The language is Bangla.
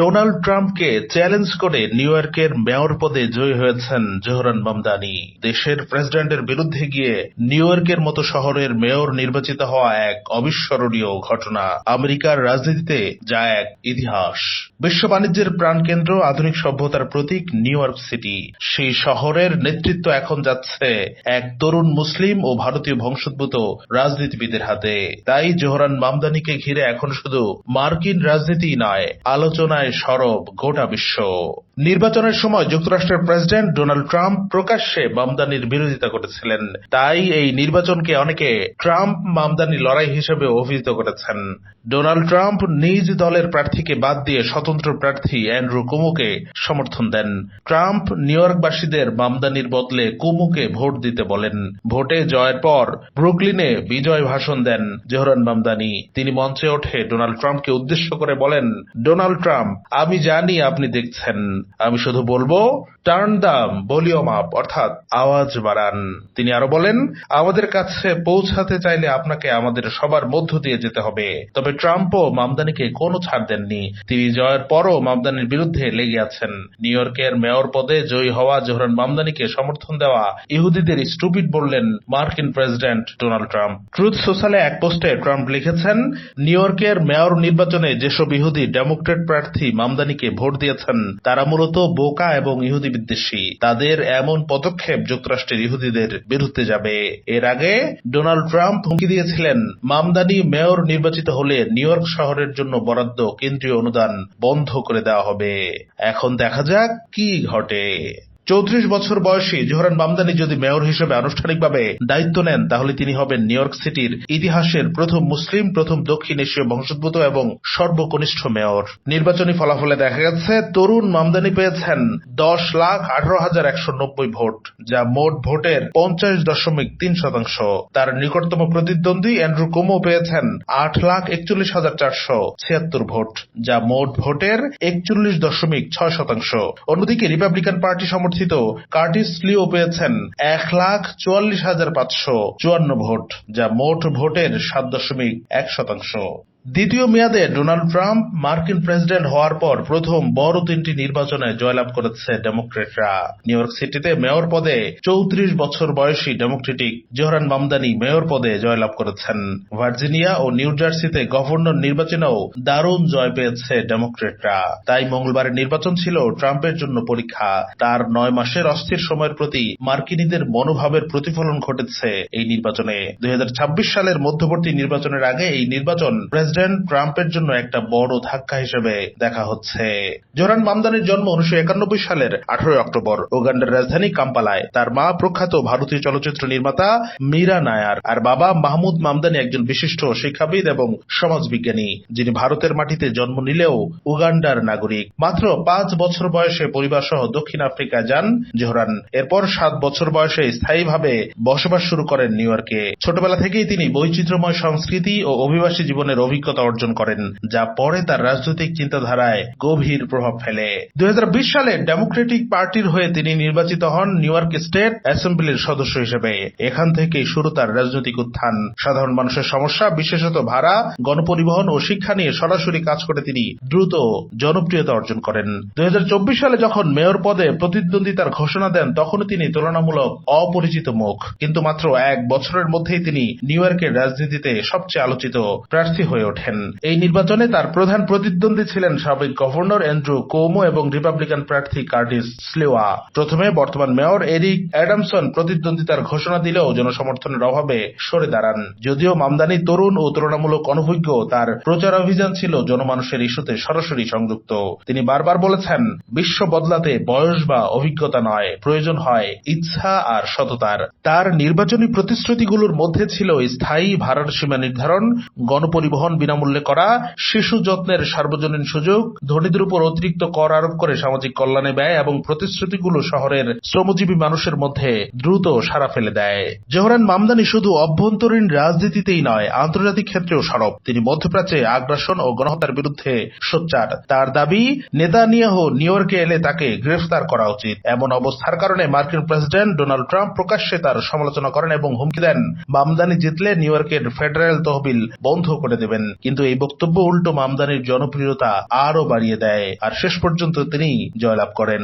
ডোনাল্ড ট্রাম্পকে চ্যালেঞ্জ করে নিউ ইয়র্কের মেয়র পদে জয়ী হয়েছেন জোহরান মামদানি দেশের প্রেসিডেন্টের বিরুদ্ধে গিয়ে নিউ ইয়র্কের মতো শহরের মেয়র নির্বাচিত হওয়া এক অবিস্মরণীয় ঘটনা। আমেরিকার রাজনীতিতে যা এক ইতিহাস। বিশ্ব বাণিজ্যের প্রাণকেন্দ্র, আধুনিক সভ্যতার প্রতীক নিউ ইয়র্ক সিটি। সেই শহরের নেতৃত্ব এখন যাচ্ছে এক তরুণ মুসলিম ও ভারতীয় বংশোদ্ভূত রাজনীতিবিদের হাতে। তাই জোহরান মামদানিকে ঘিরে এখন শুধু মার্কিন রাজনীতি নয়, আলোচনায় সরব গোটা বিশ্ব। নির্বাচনের সময় যুক্তরাষ্ট্রের প্রেসিডেন্ট ডোনাল্ড ট্রাম্প প্রকাশ্যে মামদানির বিরোধিতা করেছিলেন। তাই এই নির্বাচনকে অনেকে ট্রাম্প মামদানি লড়াই হিসেবে অভিহিত করেছেন। ডোনাল্ড ট্রাম্প নিজ দলের প্রার্থীকে বাদ দিয়ে স্বতন্ত্র প্রার্থী অ্যান্ড্রু কুমুকে সমর্থন দেন। ট্রাম্প নিউ ইয়র্কবাসীদের মামদানির বদলে কুমুকে ভোট দিতে বলেন। ভোটে জয়ের পর ব্রুকলিনে বিজয় ভাষণ দেন জোহরান মামদানি তিনি মঞ্চে ওঠে ডোনাল্ড ট্রাম্পকে উদ্দেশ্য করে বলেন, ডোনাল্ড ট্রাম্প, আমি জানি আপনি দেখছেন। আমি শুধু বলব টার্ন দাম ভলিউম আপ অর্থাৎ আওয়াজ বাড়ান। তিনি আরও বলেন, আমাদের কাছে পৌঁছাতে চাইলে আপনাকে আমাদের সবার মধ্য দিয়ে যেতে হবে। তবে ট্রাম্পও মামদানিকে কোনো ছাড় দেননি। তিনি জয়ের পরও মামদানির বিরুদ্ধে লেগে আছেন। নিউ ইয়র্কের মেয়র পদে জয়ী হওয়া জোহরান মামদানিকে সমর্থন দেওয়া ইহুদিদের স্টুপিড বললেন মার্কিন প্রেসিডেন্ট ডোনাল্ড ট্রাম্প। ট্রুথ সোশ্যালে এক পোস্টে ট্রাম্প লিখেছেন, নিউ ইয়র্কের মেয়র নির্বাচনে যেসব ইহুদি ডেমোক্রেট প্রার্থী মামদানিকে ভোট দিয়েছেন, তারা মূলত বোকা এবং ইহুদি বিদ্বেষী। তাদের এমন পদক্ষেপ যুক্তরাষ্ট্রের ইহুদিদের বিরুদ্ধে যাবে। এর আগে ডোনাল্ড ট্রাম্প হুমকি দিয়েছিলেন, মামদানি মেয়র নির্বাচিত হলে নিউ ইয়র্ক শহরের জন্য বরাদ্দ কেন্দ্রীয় অনুদান বন্ধ করে দেওয়া হবে। এখন দেখা যাক কি ঘটে। চৌত্রিশ বছর বয়সী জোহরান মামদানি যদি মেয়র হিসেবে আনুষ্ঠানিকভাবে দায়িত্ব নেন, তাহলে তিনি হবেন নিউ ইয়র্ক সিটির ইতিহাসের প্রথম মুসলিম, প্রথম দক্ষিণ এশীয় বংশোদ্ভূত এবং সর্বকনিষ্ঠ মেয়র। নির্বাচনী ফলাফলে দেখা গেছে, তরুণ মামদানি পেয়েছেন দশ লাখ আঠারো হাজার একশো নব্বই ভোট, যা মোট ভোটের পঞ্চাশ দশমিক তিন শতাংশ। তার নিকটতম প্রতিদ্বন্দ্বী অ্যান্ড্রু কোমো পেয়েছেন আট লাখ একচল্লিশ হাজার চারশো ছিয়াত্তর ভোট, যা মোট ভোটের একচল্লিশ দশমিক ছয় শতাংশ। অন্যদিকে রিপাবলিকান পার্টি সমর্থিত কার্টিস লিও পেয়েছেন এক লাখ চুয়াল্লিশ হাজার পাঁচশো চুয়ান্ন ভোট, যা মোট ভোটের সাত দশমিক এক শতাংশ। দ্বিতীয় মেয়াদে ডোনাল্ড ট্রাম্প মার্কিন প্রেসিডেন্ট হওয়ার পর প্রথম বড় তিনটি নির্বাচনে জয়লাভ করেছে ডেমোক্রেটরা। নিউ ইয়র্ক সিটিতে মেয়র পদে চৌত্রিশ বছর বয়সী ডেমোক্রেটিক জোহরান মামদানি মেয়র পদে জয়লাভ করেছেন। ভার্জিনিয়া ও নিউ জার্সিতে গভর্নর নির্বাচনেও দারুণ জয় পেয়েছে ডেমোক্রেটরা। তাই মঙ্গলবারের নির্বাচন ছিল ট্রাম্পের জন্য পরীক্ষা। তার নয় মাসের অস্থির সময়ের প্রতি মার্কিনীদের মনোভাবের প্রতিফলন ঘটেছে এই নির্বাচনে। দুই হাজার ছাব্বিশ সালের মধ্যবর্তী নির্বাচনের আগে এই নির্বাচন প্রেসিডেন্ট ট্রাম্পের জন্য একটা বড় ধাক্কা হিসেবে দেখা হচ্ছে। জোরান মামদানির জন্ম উনিশশো একানব্বই সালের আঠারোই অক্টোবর। উগান্ডার রাজধানী কাম্পালায় তার মা প্রখ্যাত ভারতীয় চলচ্চিত্র নির্মাতা মীরা নায়ার আর বাবা মাহমুদ মামদানি একজন বিশিষ্ট শিক্ষাবিদ এবং সমাজবিজ্ঞানী, যিনি ভারতের মাটিতে জন্ম নিলেও উগান্ডার নাগরিক। মাত্র পাঁচ বছর বয়সে পরিবার সহ দক্ষিণ আফ্রিকা যান জোহরান। এরপর সাত বছর বয়সে স্থায়ীভাবে বসবাস শুরু করেন নিউ ইয়র্কে। ছোটবেলা থেকেই তিনি বৈচিত্র্যময় সংস্কৃতি ও অভিবাসী জীবনের অভিজ্ঞতা অর্জন করেন, যা পরে তার রাজনৈতিক চিন্তাধারায় গভীর প্রভাব ফেলে। দুই হাজার বিশ সালে ডেমোক্রেটিক পার্টির হয়ে তিনি নির্বাচিত হন নিউ ইয়র্ক স্টেট অ্যাসেম্বলির সদস্য হিসেবে। এখান থেকেই শুরু তার রাজনৈতিক উত্থান। সাধারণ মানুষের সমস্যা, বিশেষত ভাড়া, গণপরিবহন ও শিক্ষা নিয়ে সরাসরি কাজ করে তিনি দ্রুত জনপ্রিয়তা অর্জন করেন। দু হাজার চব্বিশ সালে যখন মেয়র পদে প্রতিদ্বন্দ্বিতার ঘোষণা দেন তখন তিনি তুলনামূলক অপরিচিত মুখ। কিন্তু মাত্র এক বছরের মধ্যেই তিনি নিউ ইয়র্কের রাজনীতিতে সবচেয়ে আলোচিত প্রার্থী হয়ে ওঠেন। এই নির্বাচনে তার প্রধান প্রতিদ্বন্দ্বী ছিলেন সাবেক গভর্নর অ্যান্ড্রু কোমো এবং রিপাবলিকান প্রার্থী কার্টিস স্লেওয়া। প্রথমে বর্তমান মেয়র এরিক অ্যাডামসন প্রতিদ্বন্দ্বিতার ঘোষণা দিলেও জনসমর্থনের অভাবে সরে দাঁড়ান। যদিও মামদানি তরুণ ও তুলনামূলক অনভিজ্ঞ, তার প্রচার অভিযান ছিল জনমানুষের ইস্যুতে সরাসরি সংযুক্ত। তিনি বারবার বলেছেন, বিশ্ব বদলাতে বয়স বা অভিজ্ঞতা নয়, প্রয়োজন হয় ইচ্ছা আর সততার। তার নির্বাচনী প্রতিশ্রুতিগুলোর মধ্যে ছিল স্থায়ী ভাড়ার সীমা নির্ধারণ, গণপরিবহন বিনামূল্যে করা শিশু যত্নের সার্বজনীন সুযোগ, ধনীদের উপর অতিরিক্ত কর আরোপ করে সামাজিক কল্যাণে ব্যয় এবং প্রতিশ্রুতিগুলো শহরের শ্রমজীবী মানুষের মধ্যে দ্রুত সারা ফেলে দেয়। জোহরান মামদানি শুধু অভ্যন্তরীণ রাজনীতিতেই নয়, আন্তর্জাতিক ক্ষেত্রেও সরব। তিনি মধ্যপ্রাচ্যে আগ্রাসন ও গণহত্যার বিরুদ্ধে সোচ্চার। তার দাবি, নেতানিয়াহ নিউ ইয়র্কে এলে তাকে গ্রেফতার করা উচিত। এমন অবস্থার কারণে মার্কিন প্রেসিডেন্ট ডোনাল্ড ট্রাম্প প্রকাশ্যে তার সমালোচনা করেন এবং হুমকি দেন। মামদানি জিতলে নিউ ইয়র্কের ফেডারেল তহবিল বন্ধ করে দেবেন। কিন্তু এই বক্তব্য উল্টো মামদানির জনপ্রিয়তা আরও বাড়িয়ে দেয়। আর শেষ পর্যন্ত তিনি জয়লাভ করেন।